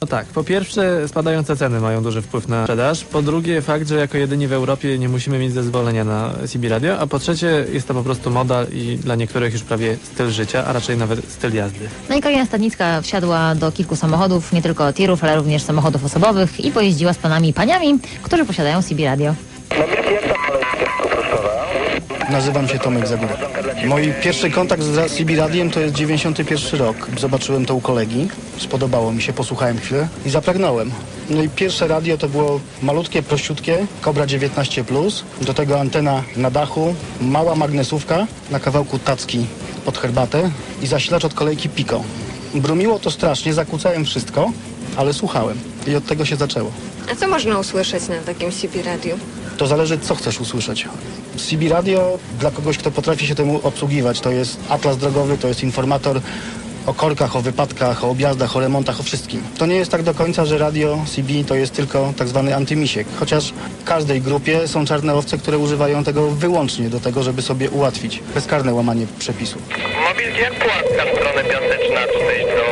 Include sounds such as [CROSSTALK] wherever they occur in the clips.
No tak, po pierwsze spadające ceny mają duży wpływ na sprzedaż, po drugie fakt, że jako jedyni w Europie nie musimy mieć zezwolenia na CB radio, a po trzecie jest to po prostu moda i dla niektórych już prawie styl życia, a raczej nawet styl jazdy. No i Karina Stadnicka wsiadła do kilku samochodów, nie tylko tirów, ale również samochodów osobowych i pojeździła z panami i paniami, którzy posiadają CB radio. Nazywam się Tomek Zagóra. Mój pierwszy kontakt z CB Radiem to jest 91 rok. Zobaczyłem to u kolegi, spodobało mi się, posłuchałem chwilę i zapragnąłem. No i pierwsze radio to było malutkie, prościutkie, Cobra 19+, do tego antena na dachu, mała magnesówka na kawałku tacki pod herbatę i zasilacz od kolejki Pico. Brumiło to strasznie, zakłócałem wszystko, ale słuchałem i od tego się zaczęło. A co można usłyszeć na takim CB radiu? To zależy, co chcesz usłyszeć. CB Radio dla kogoś, kto potrafi się temu obsługiwać, to jest atlas drogowy, to jest informator o korkach, o wypadkach, o objazdach, o remontach, o wszystkim. To nie jest tak do końca, że radio CB to jest tylko tak zwany antymisiek, chociaż w każdej grupie są czarne owce, które używają tego wyłącznie do tego, żeby sobie ułatwić bezkarne łamanie przepisu. Mobilki jak pułapka w stronę piaseczna tutaj do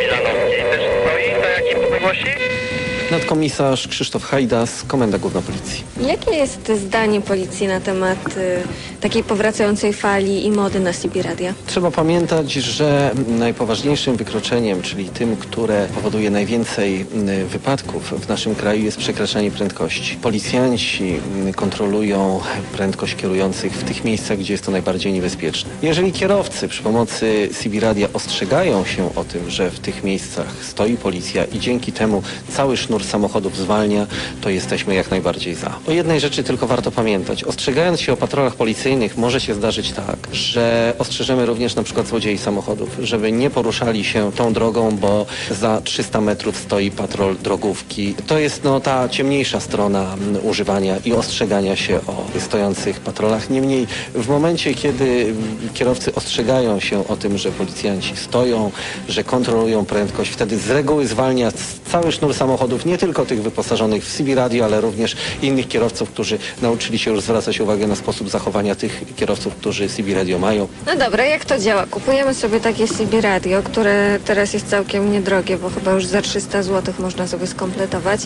Wilanowskiej też stoi, tak jak im głosi? Nadkomisarz Krzysztof Hajdas, Komenda Główna Policji. Jakie jest zdanie policji na temat y, takiej powracającej fali i mody na CB radia? Trzeba pamiętać, że najpoważniejszym wykroczeniem, czyli tym, które powoduje najwięcej mm, wypadków w naszym kraju jest przekraczanie prędkości. Policjanci mm, kontrolują prędkość kierujących w tych miejscach, gdzie jest to najbardziej niebezpieczne. Jeżeli kierowcy przy pomocy CB Radia ostrzegają się o tym, że w tych miejscach stoi policja i dzięki temu cały sznur samochodów zwalnia, to jesteśmy jak najbardziej za. O jednej rzeczy tylko warto pamiętać. Ostrzegając się o patrolach policyjnych może się zdarzyć tak, że ostrzeżemy również na przykład złodziei samochodów, żeby nie poruszali się tą drogą, bo za 300 metrów stoi patrol drogówki. To jest no, ta ciemniejsza strona używania i ostrzegania się o stojących patrolach. Niemniej w momencie, kiedy kierowcy ostrzegają się o tym, że policjanci stoją, że kontrolują prędkość, wtedy z reguły zwalnia cały sznur samochodów, nie tylko tych wyposażonych w CB radio, ale również innych kierowców, którzy nauczyli się już zwracać uwagę na sposób zachowania tych kierowców, którzy CB radio mają. No dobra, jak to działa? Kupujemy sobie takie CB radio, które teraz jest całkiem niedrogie, bo chyba już za 300 zł można sobie skompletować.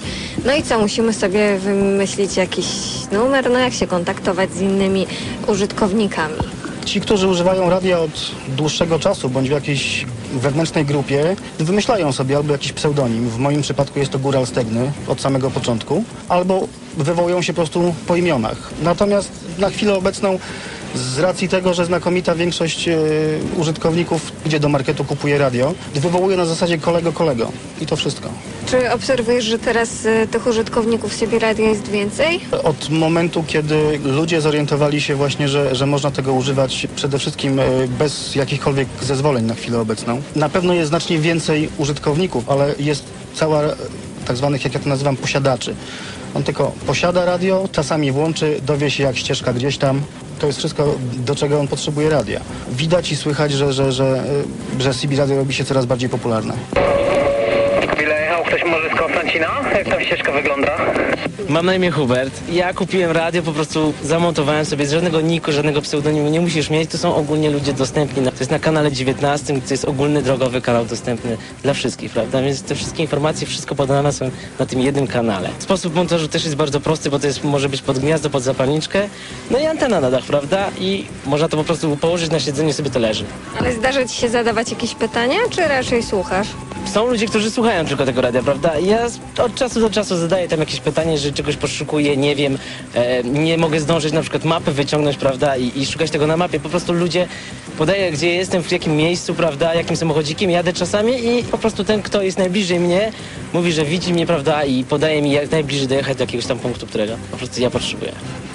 No i co, musimy sobie wymyślić jakiś numer, no jak się kontaktować z innymi użytkownikami? Ci, którzy używają radia od dłuższego czasu bądź w jakiejś wewnętrznej grupie, wymyślają sobie albo jakiś pseudonim. W moim przypadku jest to Góral Stegny od samego początku, albo wywołują się po prostu po imionach. Natomiast na chwilę obecną z racji tego, że znakomita większość e, użytkowników idzie do marketu, kupuje radio, wywołuje na zasadzie kolego kolego. I to wszystko. Czy obserwujesz, że teraz y, tych użytkowników CB radia jest więcej? Od momentu, kiedy ludzie zorientowali się właśnie, że, że można tego używać przede wszystkim e, bez jakichkolwiek zezwoleń na chwilę obecną, na pewno jest znacznie więcej użytkowników, ale jest cała e, tak zwanych, jak ja to nazywam, posiadaczy. On tylko posiada radio, czasami włączy, dowie się jak ścieżka gdzieś tam. To jest wszystko, do czego on potrzebuje radia. Widać i słychać, że, że, że, e, że CB radio robi się coraz bardziej popularne. Chwilę jechał ktoś może z Konstancina? Jak tam ścieżka wygląda? Mam na imię Hubert. Ja kupiłem radio, po prostu zamontowałem sobie z żadnego niku, żadnego pseudonimu nie musisz mieć. To są ogólnie ludzie dostępni. To jest na kanale 19, to jest ogólny drogowy kanał dostępny dla wszystkich, prawda? Więc te wszystkie informacje, wszystko podane są na tym jednym kanale. Sposób montażu też jest bardzo prosty, bo to jest, może być pod gniazdo, pod zapalniczkę. No i antena na dach, prawda? I można to po prostu położyć na siedzeniu, sobie to leży. Ale zdarza ci się zadawać jakieś pytania, czy raczej słuchasz? Są ludzie, którzy słuchają tylko tego radia, prawda? Ja od czasu do czasu zadaję tam jakieś pytanie, że czegoś poszukuję, nie wiem, e, nie mogę zdążyć na przykład mapy wyciągnąć, prawda, i, i szukać tego na mapie. Po prostu ludzie podaję, gdzie jestem, w jakim miejscu, prawda, jakim samochodzikiem jadę czasami i po prostu ten, kto jest najbliżej mnie, mówi, że widzi mnie, prawda, i podaje mi jak najbliżej dojechać do jakiegoś tam punktu, którego po prostu ja potrzebuję.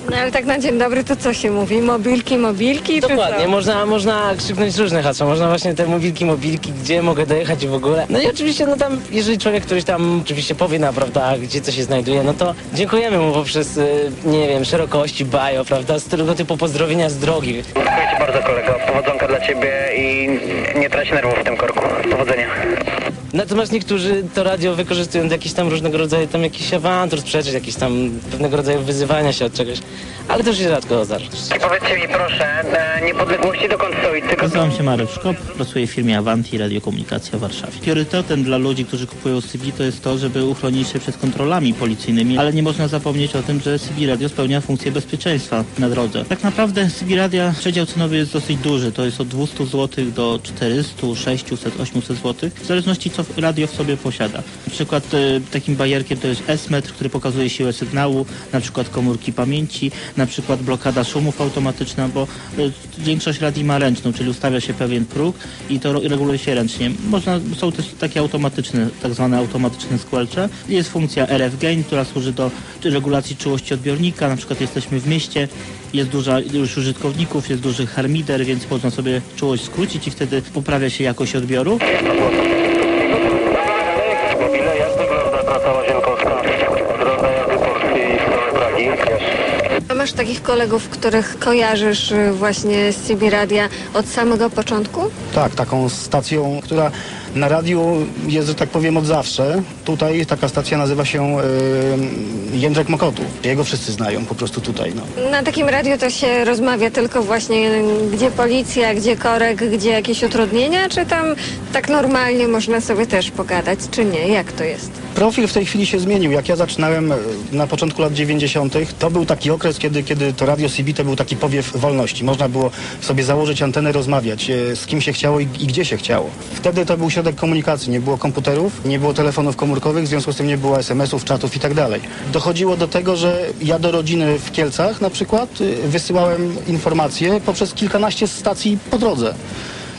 No ale tak na dzień dobry to co się mówi? Mobilki, mobilki, Dokładnie, można, można krzyknąć różne hasła, można właśnie te mobilki, mobilki, gdzie mogę dojechać w ogóle. No i oczywiście, no tam, jeżeli człowiek któryś tam oczywiście powie na, prawda, gdzie co się znajduje, no to dziękujemy mu poprzez, y, nie wiem, szerokości, bajo, prawda, z tego typu pozdrowienia z drogi. Dziękuję Ci bardzo kolego. Powodzonka dla Ciebie i nie trać nerwów w tym korku. Powodzenia. Natomiast niektórzy to radio wykorzystują do jakichś tam różnego rodzaju tam jakichś awantur, sprzeczek, jakichś tam pewnego rodzaju wyzywania się od czegoś. Ale to już się rzadko zdarza. Powiedzcie mi proszę, e, niepodległości dokąd stoi? Tylko Nazywam się Marek Szkop, pracuję w firmie Avanti Radiokomunikacja w Warszawie. Priorytetem dla ludzi, którzy kupują CB to jest to, żeby uchronić się przed kontrolami policyjnymi, ale nie można zapomnieć o tym, że CB Radio spełnia funkcję bezpieczeństwa na drodze. Tak naprawdę CB Radia przedział cenowy jest dosyć duży, to jest od 200 zł do 400, 600, 800 zł, w zależności co radio w sobie posiada. Na przykład e, takim bajerkiem to jest S-metr, który pokazuje siłę sygnału, na przykład komórki pamięci, na przykład blokada szumów automatyczna, bo e, większość radii ma ręczną, czyli ustawia się pewien próg i to reguluje się ręcznie. Można, są też takie automatyczne, tak zwane automatyczne squelcze. Jest funkcja RF Gain, która służy do regulacji czułości odbiornika, na przykład jesteśmy w mieście, jest duża ilość użytkowników, jest duży harmider, więc można sobie czułość skrócić i wtedy poprawia się jakość odbioru. Masz takich kolegów, których kojarzysz y, właśnie z CB Radia od samego początku? Tak, taką stacją, która na radiu jest, że tak powiem, od zawsze. Tutaj taka stacja nazywa się yy, Jędrek Mokotów. Jego wszyscy znają po prostu tutaj. No. Na takim radiu to się rozmawia tylko właśnie gdzie policja, gdzie korek, gdzie jakieś utrudnienia, czy tam tak normalnie można sobie też pogadać, czy nie? Jak to jest? Profil w tej chwili się zmienił. Jak ja zaczynałem e, na początku lat 90., to był taki okres, kiedy, kiedy to radio CB to był taki powiew wolności. Można było sobie założyć antenę, rozmawiać e, z kim się chciało i, i gdzie się chciało. Wtedy to był środek komunikacji. Nie było komputerów, nie było telefonów komórkowych, w związku z tym nie było SMS-ów, czatów i tak dalej. Dochodziło do tego, że ja do rodziny w Kielcach na przykład e, wysyłałem informacje poprzez kilkanaście stacji po drodze.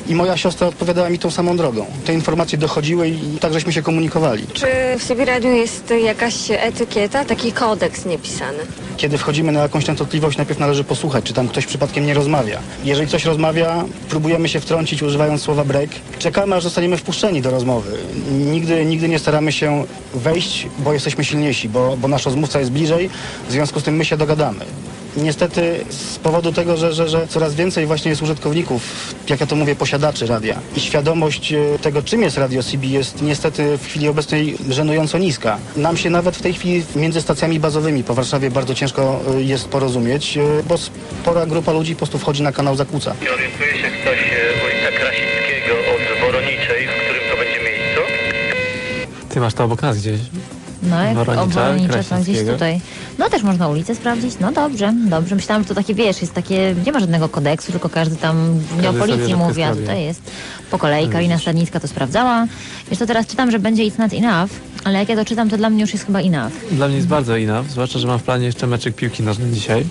I moja siostra odpowiadała mi tą samą drogą. Te informacje dochodziły i tak żeśmy się komunikowali. Czy w CB Radiu jest jakaś etykieta, taki kodeks niepisany? Kiedy wchodzimy na jakąś częstotliwość, najpierw należy posłuchać, czy tam ktoś przypadkiem nie rozmawia. Jeżeli ktoś rozmawia, próbujemy się wtrącić używając słowa break. Czekamy, aż zostaniemy wpuszczeni do rozmowy. Nigdy, nigdy nie staramy się wejść, bo jesteśmy silniejsi, bo, bo nasz rozmówca jest bliżej, w związku z tym my się dogadamy. Niestety z powodu tego, że, że, że coraz więcej właśnie jest użytkowników, jak ja to mówię, posiadaczy radia i świadomość e, tego, czym jest Radio CB jest niestety w chwili obecnej żenująco niska. Nam się nawet w tej chwili między stacjami bazowymi po Warszawie bardzo ciężko e, jest porozumieć, e, bo spora grupa ludzi po prostu wchodzi na kanał Zakłóca. Orientuje się ktoś ulica Krasickiego od Woroniczej, w którym to będzie miejscu? Ty masz to obok nas gdzieś. No, jak Woronicza, to gdzieś tutaj. No też można ulicę sprawdzić. No dobrze, dobrze. Myślałam, że to takie, wiesz, jest takie, nie ma żadnego kodeksu, tylko każdy tam nie o policji mówi, a tutaj jest po kolei. Karina Stadnicka to sprawdzała. Wiesz, to teraz czytam, że będzie it's not enough, ale jak ja to czytam, to dla mnie już jest chyba enough. Dla mnie jest bardzo enough, zwłaszcza, że mam w planie jeszcze meczek piłki nożnej dzisiaj.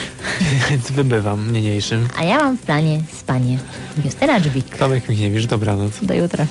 [LAUGHS] Więc wybywam niniejszym. A ja mam w planie spanie. Justyna Dżwik. Tomek Michniewicz, dobranoc. Do jutra.